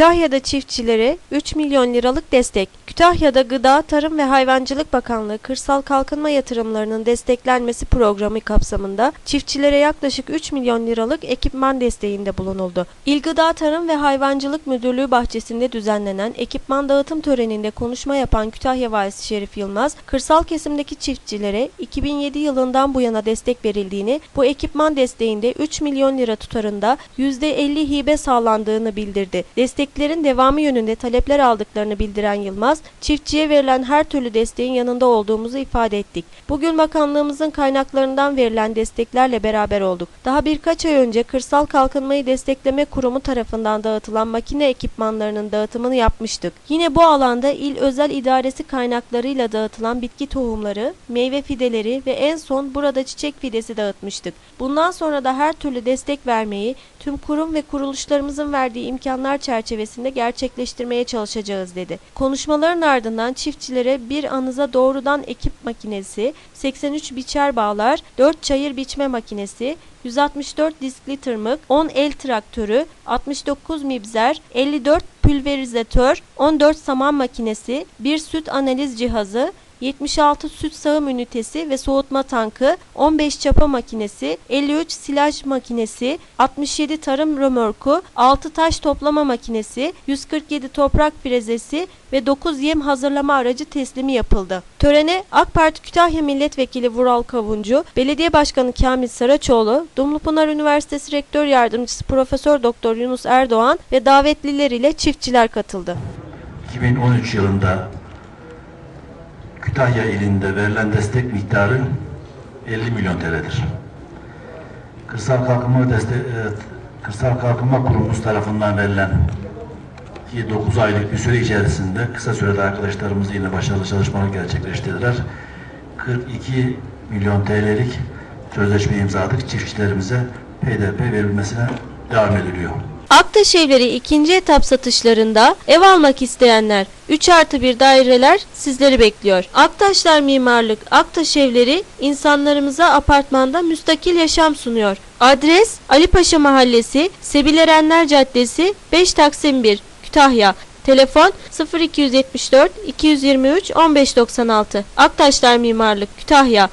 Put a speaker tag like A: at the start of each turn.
A: Kütahya'da çiftçilere 3 milyon liralık destek. Kütahya'da Gıda, Tarım ve Hayvancılık Bakanlığı Kırsal Kalkınma Yatırımlarının Desteklenmesi Programı kapsamında çiftçilere yaklaşık 3 milyon liralık ekipman desteğinde bulunuldu. İl Gıda, Tarım ve Hayvancılık Müdürlüğü bahçesinde düzenlenen ekipman dağıtım töreninde konuşma yapan Kütahya Valisi Şerif Yılmaz, kırsal kesimdeki çiftçilere 2007 yılından bu yana destek verildiğini, bu ekipman desteğinde 3 milyon lira tutarında %50 hibe sağlandığını bildirdi. Desteklerin devamı yönünde talepler aldıklarını bildiren Yılmaz, çiftçiye verilen her türlü desteğin yanında olduğumuzu ifade ettik. Bugün bakanlığımızın kaynaklarından verilen desteklerle beraber olduk. Daha birkaç ay önce Kırsal Kalkınmayı Destekleme Kurumu tarafından dağıtılan makine ekipmanlarının dağıtımını yapmıştık. Yine bu alanda il özel idaresi kaynaklarıyla dağıtılan bitki tohumları, meyve fideleri ve en son burada çiçek fidesi dağıtmıştık. Bundan sonra da her türlü destek vermeyi tüm kurum ve kuruluşlarımızın verdiği imkanlar çerçevesinde gerçekleştirmeye çalışacağız dedi. Konuşmaların ardından çiftçilere bir anıza doğrudan ekip makinesi, 83 biçer bağlar, 4 çayır biçme makinesi, 164 diskli tırmık, 10 el traktörü, 69 mibzer, 54 pülverizatör, 14 saman makinesi, 1 süt analiz cihazı, 76 süt sağım ünitesi ve soğutma tankı, 15 çapa makinesi, 53 silaj makinesi, 67 tarım römorku, 6 taş toplama makinesi, 147 toprak frezesi ve 9 yem hazırlama aracı teslimi yapıldı. Törene AK Parti Kütahya Milletvekili Vural Kavuncu, Belediye Başkanı Kamil Saraçoğlu, Dumlupınar Üniversitesi Rektör Yardımcısı Profesör Doktor Yunus Erdoğan ve davetliler ile çiftçiler katıldı.
B: 2013 yılında Kütahya ilinde verilen destek miktarı 50 milyon TL'dir. Kırsal Kalkınma Deste e, Kırsal Kalkınma Kurumumuz tarafından verilen ki 9 aylık bir süre içerisinde kısa sürede arkadaşlarımız yine başarılı çalışmalar gerçekleştirdiler. 42 milyon TL'lik sözleşme imzaladık. Çiftçilerimize PDP verilmesine devam ediliyor.
A: Aktaş Evleri ikinci etap satışlarında ev almak isteyenler 3 artı 1 daireler sizleri bekliyor. Aktaşlar Mimarlık Aktaş Evleri insanlarımıza apartmanda müstakil yaşam sunuyor. Adres Ali Paşa Mahallesi Sebil Erenler Caddesi 5 Taksim 1 Kütahya Telefon 0274 223 1596 Aktaşlar Mimarlık Kütahya